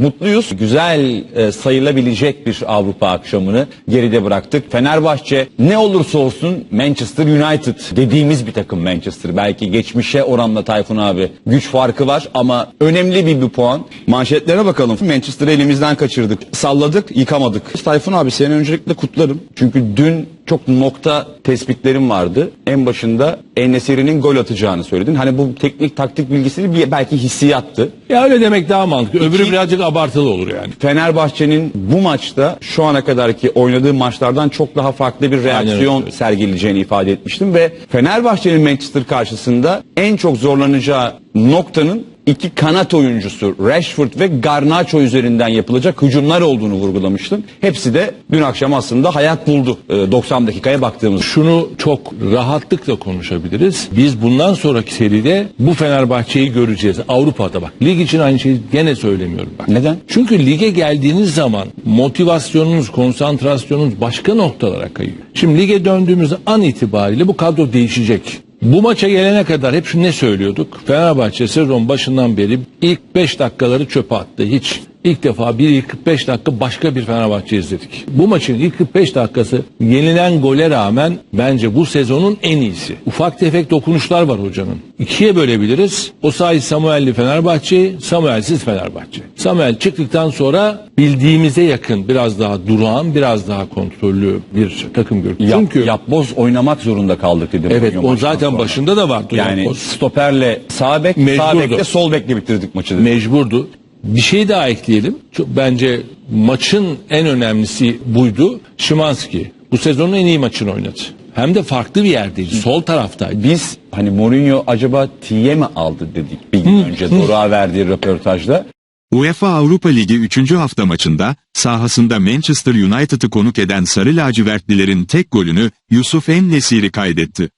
Mutluyuz. Güzel e, sayılabilecek bir Avrupa akşamını geride bıraktık. Fenerbahçe ne olursa olsun Manchester United dediğimiz bir takım Manchester. Belki geçmişe oranla Tayfun abi güç farkı var ama önemli bir, bir puan. Manşetlere bakalım. Manchester'ı elimizden kaçırdık. Salladık, yıkamadık. Tayfun abi seni öncelikle kutlarım. Çünkü dün çok nokta tespitlerim vardı. En başında Enesiri'nin gol atacağını söyledin. Hani bu teknik taktik bilgisi bir belki hissiyattı. Ya öyle demek daha mantıklı. Öbürü İki- birazcık abartılı olur yani. Fenerbahçe'nin bu maçta şu ana kadarki oynadığı maçlardan çok daha farklı bir reaksiyon öyle. sergileyeceğini ifade etmiştim ve Fenerbahçe'nin Manchester karşısında en çok zorlanacağı noktanın iki kanat oyuncusu Rashford ve Garnacho üzerinden yapılacak hücumlar olduğunu vurgulamıştım. Hepsi de dün akşam aslında hayat buldu e, 90 dakikaya baktığımız. Şunu çok rahatlıkla konuşabiliriz. Biz bundan sonraki seride bu Fenerbahçe'yi göreceğiz. Avrupa'da bak. Lig için aynı şeyi gene söylemiyorum bak. Neden? Çünkü lige geldiğiniz zaman motivasyonunuz, konsantrasyonunuz başka noktalara kayıyor. Şimdi lige döndüğümüz an itibariyle bu kadro değişecek. Bu maça gelene kadar hep ne söylüyorduk? Fenerbahçe sezon başından beri ilk 5 dakikaları çöpe attı. Hiç. İlk defa bir ilk 45 dakika başka bir Fenerbahçe izledik. Bu maçın ilk 45 dakikası yenilen gole rağmen bence bu sezonun en iyisi. Ufak tefek dokunuşlar var hocanın. İkiye bölebiliriz. O sayı Samuel'li Fenerbahçe, Samuel'siz Fenerbahçe. Samuel çıktıktan sonra bildiğimize yakın biraz daha durağan, biraz daha kontrollü bir takım gördük. Yap, Çünkü yapboz oynamak zorunda kaldık dedim. evet o zaten sonra. başında da vardı. yani Yapboz. stoperle sağ bek, sağ Mecburdu. bekle sol bekle bitirdik maçı. dedi. mecburdu. Bir şey daha ekleyelim. Çok, bence maçın en önemlisi buydu. Şimanski bu sezonun en iyi maçını oynadı. Hem de farklı bir yerdeydi. Sol taraftaydı. Biz hani Mourinho acaba T'ye mi aldı dedik bir gün önce Doruk'a verdiği röportajda. UEFA Avrupa Ligi 3. hafta maçında sahasında Manchester United'ı konuk eden Sarı Lacivertlilerin tek golünü Yusuf En-Nesiri kaydetti.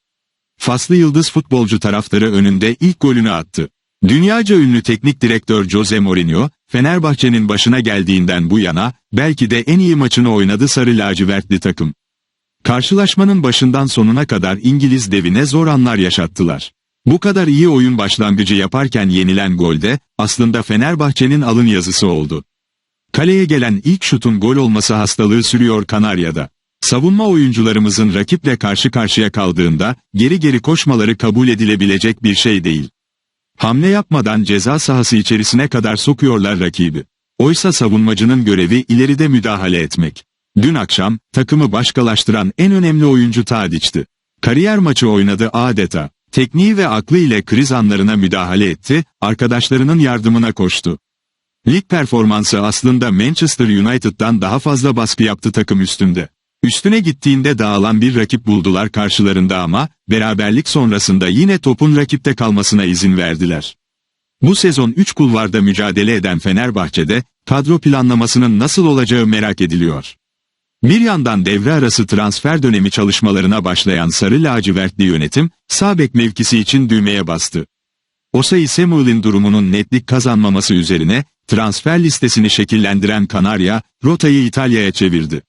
Faslı yıldız futbolcu taraftarı önünde ilk golünü attı. Dünyaca ünlü teknik direktör Jose Mourinho, Fenerbahçe'nin başına geldiğinden bu yana belki de en iyi maçını oynadı Sarı Lacivertli takım. Karşılaşmanın başından sonuna kadar İngiliz devine zor anlar yaşattılar. Bu kadar iyi oyun başlangıcı yaparken yenilen golde aslında Fenerbahçe'nin alın yazısı oldu. Kaleye gelen ilk şutun gol olması hastalığı sürüyor Kanarya'da. Savunma oyuncularımızın rakiple karşı karşıya kaldığında geri geri koşmaları kabul edilebilecek bir şey değil. Hamle yapmadan ceza sahası içerisine kadar sokuyorlar rakibi. Oysa savunmacının görevi ileride müdahale etmek. Dün akşam takımı başkalaştıran en önemli oyuncu Tadiç'ti. Kariyer maçı oynadı adeta. Tekniği ve aklı ile kriz anlarına müdahale etti, arkadaşlarının yardımına koştu. Lig performansı aslında Manchester United'dan daha fazla baskı yaptı takım üstünde. Üstüne gittiğinde dağılan bir rakip buldular karşılarında ama beraberlik sonrasında yine topun rakipte kalmasına izin verdiler. Bu sezon 3 kulvarda mücadele eden Fenerbahçe'de kadro planlamasının nasıl olacağı merak ediliyor. Bir yandan devre arası transfer dönemi çalışmalarına başlayan Sarı Lacivertli yönetim, sağ bek mevkisi için düğmeye bastı. Osayi Samuel'in durumunun netlik kazanmaması üzerine, transfer listesini şekillendiren Kanarya, rotayı İtalya'ya çevirdi.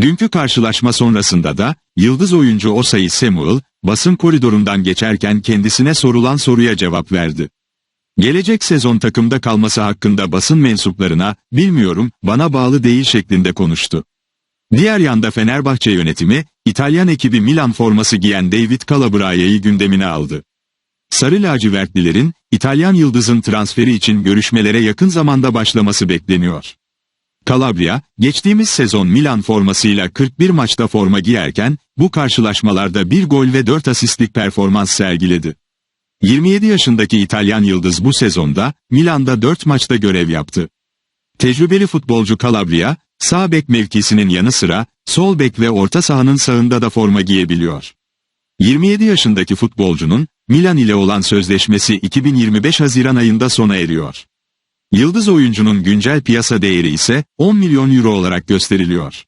Dünkü karşılaşma sonrasında da, yıldız oyuncu Osayi Samuel, basın koridorundan geçerken kendisine sorulan soruya cevap verdi. Gelecek sezon takımda kalması hakkında basın mensuplarına, bilmiyorum, bana bağlı değil şeklinde konuştu. Diğer yanda Fenerbahçe yönetimi, İtalyan ekibi Milan forması giyen David Calabraia'yı gündemine aldı. Sarı lacivertlilerin, İtalyan yıldızın transferi için görüşmelere yakın zamanda başlaması bekleniyor. Calabria, geçtiğimiz sezon Milan formasıyla 41 maçta forma giyerken, bu karşılaşmalarda bir gol ve 4 asistlik performans sergiledi. 27 yaşındaki İtalyan yıldız bu sezonda, Milan'da 4 maçta görev yaptı. Tecrübeli futbolcu Calabria, sağ bek mevkisinin yanı sıra, sol bek ve orta sahanın sağında da forma giyebiliyor. 27 yaşındaki futbolcunun, Milan ile olan sözleşmesi 2025 Haziran ayında sona eriyor. Yıldız oyuncunun güncel piyasa değeri ise 10 milyon euro olarak gösteriliyor.